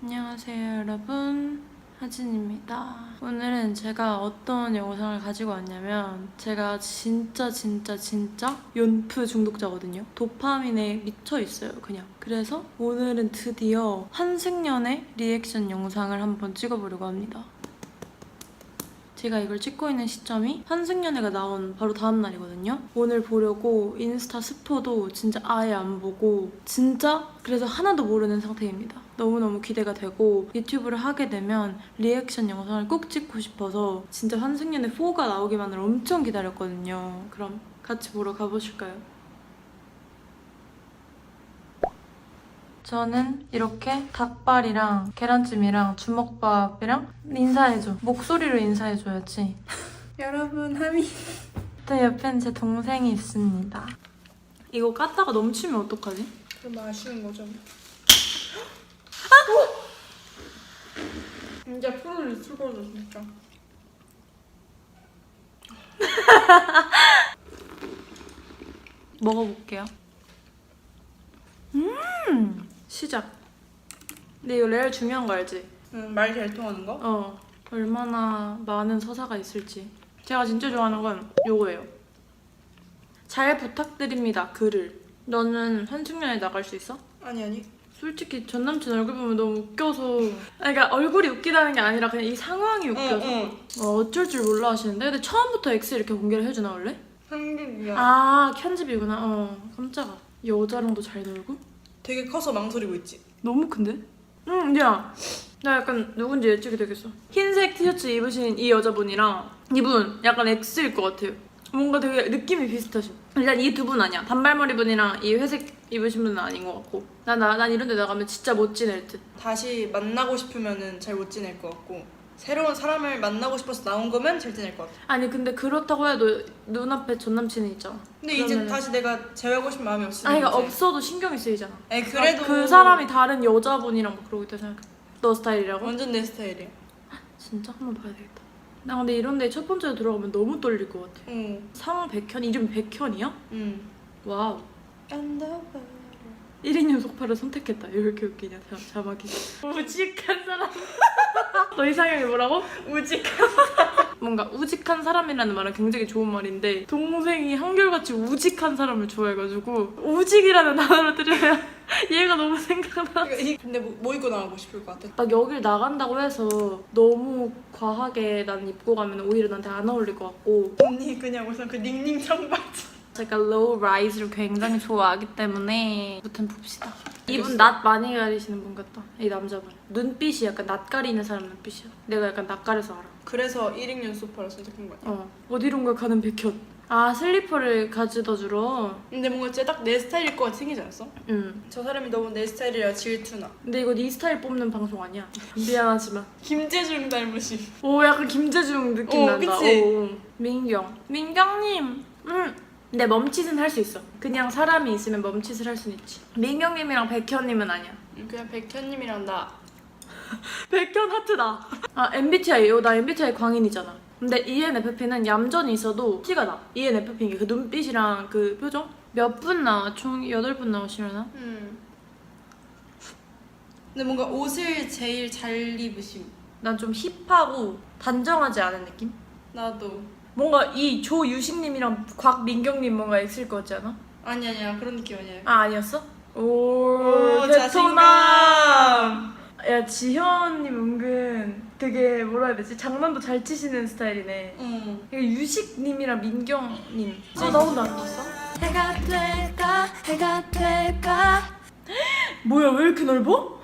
안녕하세요 여러분. 하진입니다. 오늘은 제가 어떤 영상을 가지고 왔냐면 제가 진짜 진짜 진짜 연프 중독자거든요. 도파민에 미쳐 있어요 그냥. 그래서 오늘은 드디어 한승연의 리액션 영상을 한번 찍어보려고 합니다 제가 이걸 찍고 있는 시점이 한승연애가 나온 바로 다음 날이거든요. 오늘 보려고 인스타 스토도 진짜 아예 안 보고 진짜 그래서 하나도 모르는 상태입니다. 너무너무 기대가 되고 유튜브를 하게 되면 리액션 영상을 꼭 찍고 싶어서 진짜 한승연애 4가 나오기만을 엄청 기다렸거든요. 그럼 같이 보러 가보실까요? 저는 이렇게 닭발이랑 계란찜이랑 주먹밥이랑 인사해줘. 목소리로 인사해줘야지. 여러분, 하미. 또 옆엔 제 동생이 있습니다. 이거 깠다가 넘치면 어떡하지? 그럼 아쉬운 거죠. 아! 이제 프로를 쓰고도 진짜. 먹어볼게요. 음! 시작. 근데 이거 레알 중요한 거 알지? 응, 말잘 통하는 거? 어. 얼마나 많은 서사가 있을지. 제가 진짜 좋아하는 건 요거예요. 잘 부탁드립니다. 글을. 너는 한승연에 나갈 수 있어? 아니 아니. 솔직히 전 남친 얼굴 보면 너무 웃겨서 아니, 그러니까 얼굴이 웃기다는 게 아니라 그냥 이 상황이 웃겨서 응, 응. 어, 어쩔 줄 몰라 하시는데 근데 처음부터 X 이렇게 공개를 해주나 원래? 한국이야. 아 편집이구나 어 깜짝아 여자랑도 잘 놀고? 되게 커서 망설이고 있지. 너무 큰데? 응 야 나 약간 누군지 예측이 되겠어. 흰색 티셔츠 입으신 이 여자분이랑 이분 약간 X일 것 같아요. 뭔가 되게 느낌이 비슷하셔 일단 이 두 분 아니야. 단발머리 분이랑 이 회색 입으신 분은 아닌 것 같고. 난, 나, 난 이런 데 나가면 진짜 못 지낼 듯. 다시 만나고 싶으면은 잘 못 지낼 것 같고 새로운 사람을 만나고 싶어서 나온 거면 잘 지낼 것 같아. 아니 근데 그렇다고 해도 눈앞에 전 남친이 있잖아. 근데 이제 그러면은- 다시 내가 재회하고 싶은 마음이 없으니까. 아니 그러니까. 없어도 신경이 쓰이잖아. 아니 그래도 아, 그 사람이 다른 여자분이랑 막 그러고 있다 생각해. 너 스타일이라고? 완전 내 스타일이야. 진짜 한번 봐야 되겠다. 나 근데 이런 데 첫 번째로 들어가면 너무 떨릴 것 같아. 응. 상황 백현 이름 백현이야? 응. 와우. 안다봐. 1인 속파를 선택했다. 왜 이렇게 웃기냐 자, 자막이. 우직한 사람. 너 이상형이 뭐라고? 우직한 사람. 뭔가 우직한 사람이라는 말은 굉장히 좋은 말인데 동생이 한결같이 우직한 사람을 좋아해가지고 우직이라는 단어를 들으면 얘가 너무 생각나. 근데 뭐, 뭐 입고 나가고 싶을 것 같아? 막 여길 나간다고 해서 너무 과하게 난 입고 가면 오히려 나한테 안 어울릴 것 같고 언니 그냥 우선 그 닝닝 청바지. 제가 로우 라이즈를 굉장히 좋아하기 때문에 무튼 봅시다. 이분 낯 많이 가리시는 분 같다. 이 남자분. 눈빛이 약간 낯 가리는 사람 눈빛이야. 내가 약간 낯 가려서 알아. 그래서 1학년 소파를 선택한 거 아니야? 어. 어디론가 가는 백현. 아 슬리퍼를 가져다 주러. 근데 뭔가 진짜 딱 내 스타일일 것 같이 생기지 않았어? 응. 저 사람이 너무 내 스타일이라 질투나. 근데 이거 네 스타일 뽑는 방송 아니야. 미안하지만. 김재중 닮으신. 오 약간 김재중 느낌 어, 난다. 그치? 오, 오. 민경. 민경님. 응. 근데 멈칫은 할 수 있어. 그냥 사람이 있으면 멈칫을 할 수는 있지. 민경님이랑 백현님은 아니야. 그냥 백현님이랑 나. 백현 하트다. 아 MBTI 요나 MBTI 광인이잖아. 근데 ENFP는 얌전히 있어도 티가 나. ENFP인 게 그 눈빛이랑 그 표정 몇 분 나와? 총 8분 나오시려나? 음. 근데 뭔가 옷을 제일 잘 입으심. 난 좀 힙하고 단정하지 않은 느낌? 나도. 뭔가 이 조유식님이랑 곽민경님 뭔가 있을 것 같지 않아? 아니 아니야 그런 느낌 아니야. 아 아니었어? 오, 오. 자신감. 야 지현님 은근 되게 뭐라 해야 되지? 장난도 잘 치시는 스타일이네. 응. 이거 유식님이랑 민경님. 아 나온다 안 봤어? 해가 될까 해가 될까. 뭐야 왜 이렇게 넓어?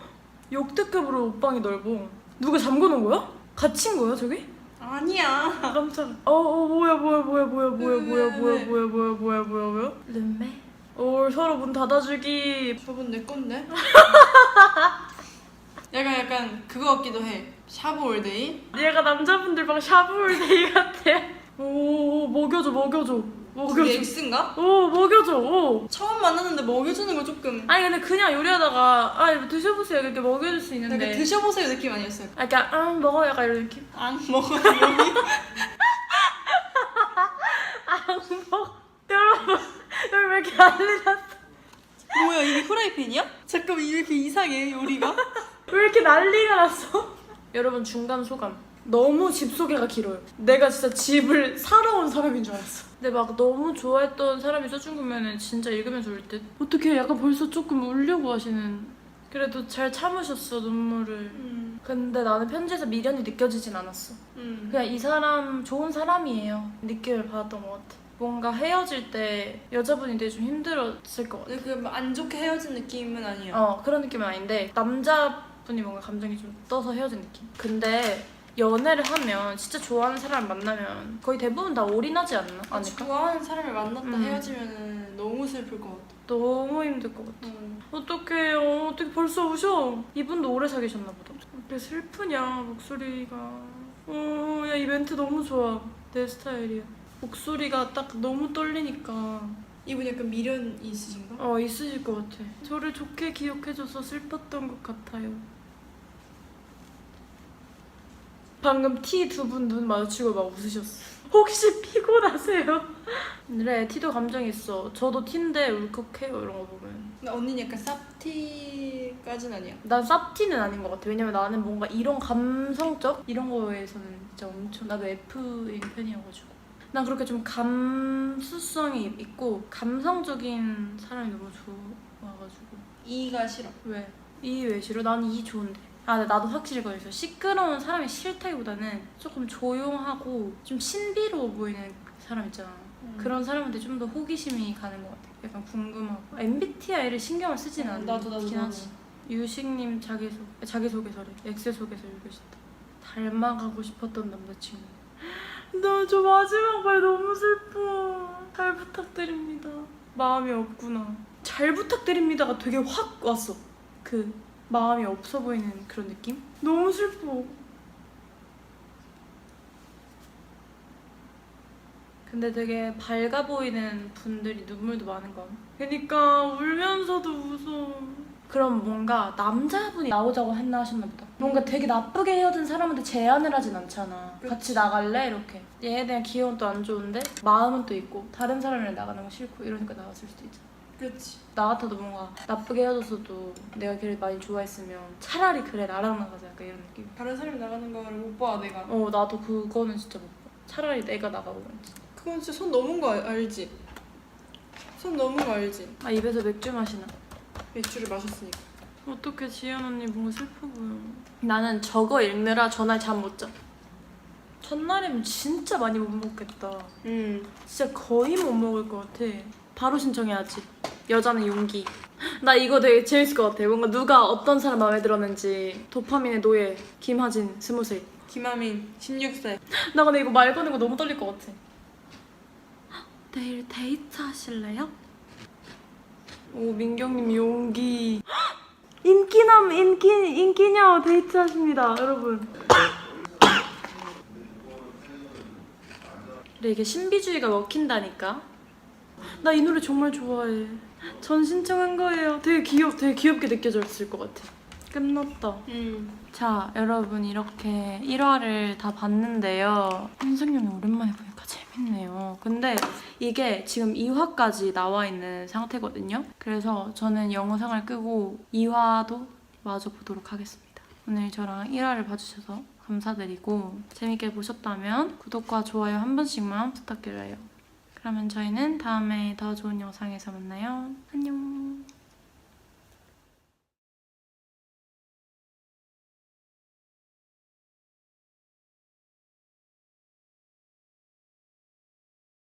역대급으로 옷방이 넓어. 누가 잠궈놓은 거야? 갇힌 거야 저기? 아니야. 아, 깜짝. 어, 어 뭐야 뭐야 뭐야 뭐야 뭐야 왜, 뭐야 왜, 뭐야 왜? 뭐야 뭐야 뭐야 뭐야 뭐야. 룸메. 오 서로 문 닫아주기. 저건 내 건데. 약간 약간 그거 같기도 해. 샤브 올데이. 얘가 남자분들 방 샤브울데이 같아. 오 먹여줘 먹여줘 그게 먹여줘. X인가? 오 먹여줘. 오. 처음 만났는데 먹여주는 거 조금. 아니 근데 그냥 요리하다가 아 이거 드셔보세요 이렇게 먹여줄 수 있는데. 약간 드셔보세요 느낌 아니었어요? 아, 약간 아 먹어 약간 이런 느낌. 안 먹어 여기. 아 먹어. 여러분 여기 왜 이렇게 난리 났어? 뭐야 이게 후라이팬이야? 잠깐만 이게 이렇게 이상해 요리가? 왜 이렇게 난리가 났어? 여러분 중간 소감. 너무 집 소개가 길어요. 내가 진짜 집을 사러 온 사람인 줄 알았어. 근데 막 너무 좋아했던 사람이 써준 거면은 진짜 읽으면서 울 듯. 어떻게 약간 벌써 조금 울려고 하시는. 그래도 잘 참으셨어 눈물을. 음. 근데 나는 편지에서 미련이 느껴지진 않았어. 음. 그냥 이 사람 좋은 사람이에요. 느낌을 받았던 것 같아. 뭔가 헤어질 때 여자분이 되게 좀 힘들었을 것 같아. 근데 그안 좋게 헤어진 느낌은 아니야. 어 그런 느낌은 아닌데 남자분이 뭔가 감정이 좀 떠서 헤어진 느낌. 근데 연애를 하면 진짜 좋아하는 사람을 만나면 거의 대부분 다 올인하지 않나? 아, 아닐까? 좋아하는 사람을 만났다 음. 헤어지면 너무 슬플 것 같아. 너무 힘들 것 같아. 음. 어떡해요. 어떻게 벌써 우셔? 이분도 오래 사귀셨나 보다. 왜 슬프냐 목소리가. 어, 야 이 멘트 너무 좋아. 내 스타일이야. 목소리가 딱 너무 떨리니까 이분 약간 미련 있으신가? 어 있으실 것 같아. 저를 좋게 기억해줘서 슬펐던 것 같아요. 방금 티 두 분 눈 마주치고 막 웃으셨어. 혹시 피곤하세요? 그래 티도 감정이 있어. 저도 티인데 울컥해요 이런 거 보면. 근데 언니는 약간 쌉티까진 아니야. 난 쌉티는 아닌 것 같아. 왜냐면 나는 뭔가 이런 감성적 이런 거에서는 진짜 엄청 나도 F인 편이어가지고. 난 그렇게 좀 감수성이 있고 감성적인 사람이 너무 좋아가지고. 이가 싫어. 왜? 이 왜 싫어? 나는 이 좋은데. 아, 근데 나도 확실히 그거 있어. 시끄러운 사람이 싫다기보다는 조금 조용하고 좀 신비로워 보이는 사람 있잖아. 음. 그런 사람한테 좀 더 호기심이 가는 것 같아. 약간 궁금하고. MBTI를 신경을 쓰진 않는 음, 나도 나도 긴 나도. 하지. 유식님 자기소 자기소개서래. 엑스소개서 읽으셨다. 닮아가고 싶었던 남자친구. 나 저 마지막 말 너무 슬퍼. 잘 부탁드립니다. 마음이 없구나. 잘 부탁드립니다가 되게 확 왔어. 그 마음이 없어 보이는 그런 느낌? 너무 슬퍼. 근데 되게 밝아 보이는 분들이 눈물도 많은 거. 그니까 울면서도 웃어. 그럼 뭔가 남자분이 나오자고 했나 하셨나 보다. 뭔가 되게 나쁘게 헤어진 사람한테 제안을 하진 않잖아. 같이 나갈래? 이렇게. 얘에 대한 기억은 또 안 좋은데 마음은 또 있고 다른 사람이랑 나가는 거 싫고 이러니까 나갔을 수도 있잖아. 그렇지. 나 같아도 뭔가 나쁘게 헤어졌어도 내가 걔를 많이 좋아했으면 차라리 그래 나랑 나가자 약간 이런 느낌. 다른 사람이 나가는 거를 못 봐, 내가. 어 나도 그거는 진짜 못 봐. 차라리 내가 나가고. 그건 진짜 손 넘은 거 알- 알지? 손 넘은 거 알지? 아 입에서 맥주 마시나? 맥주를 마셨으니까. 어떻게 지연 언니 뭔가 슬퍼 보여. 나는 저거 읽느라 전날 잠 못 자. 첫날이면 진짜 많이 못 먹겠다. 음. 진짜 거의 못 먹을 것 같아. 바로 신청해야지. 여자는 용기. 나 이거 되게 재밌을 것 같아. 뭔가 누가 어떤 사람 마음에 들었는지. 도파민의 노예 김하진 스무 살. 김하민 16세. 나 근데 이거 말 거는 거 너무 떨릴 것 같아. 내일 데이트 하실래요? 오 민경님 용기. 인기남 인기 인기녀 데이트 하십니다, 여러분. 근데 이게 신비주의가 먹힌다니까. 나 이 노래 정말 좋아해. 전 신청한 거예요. 되게 귀엽, 되게 귀엽게 느껴졌을 것 같아. 끝났다. 음. 자, 여러분 이렇게 1화를 다 봤는데요. 현승연이 오랜만에 보니까 재밌네요. 근데 이게 지금 2화까지 나와 있는 상태거든요. 그래서 저는 영상을 끄고 2화도 마저 보도록 하겠습니다. 오늘 저랑 1화를 봐주셔서 감사드리고 재밌게 보셨다면 구독과 좋아요 한 번씩만 부탁드려요. 그러면 저희는 다음에 더 좋은 영상에서 만나요. 안녕.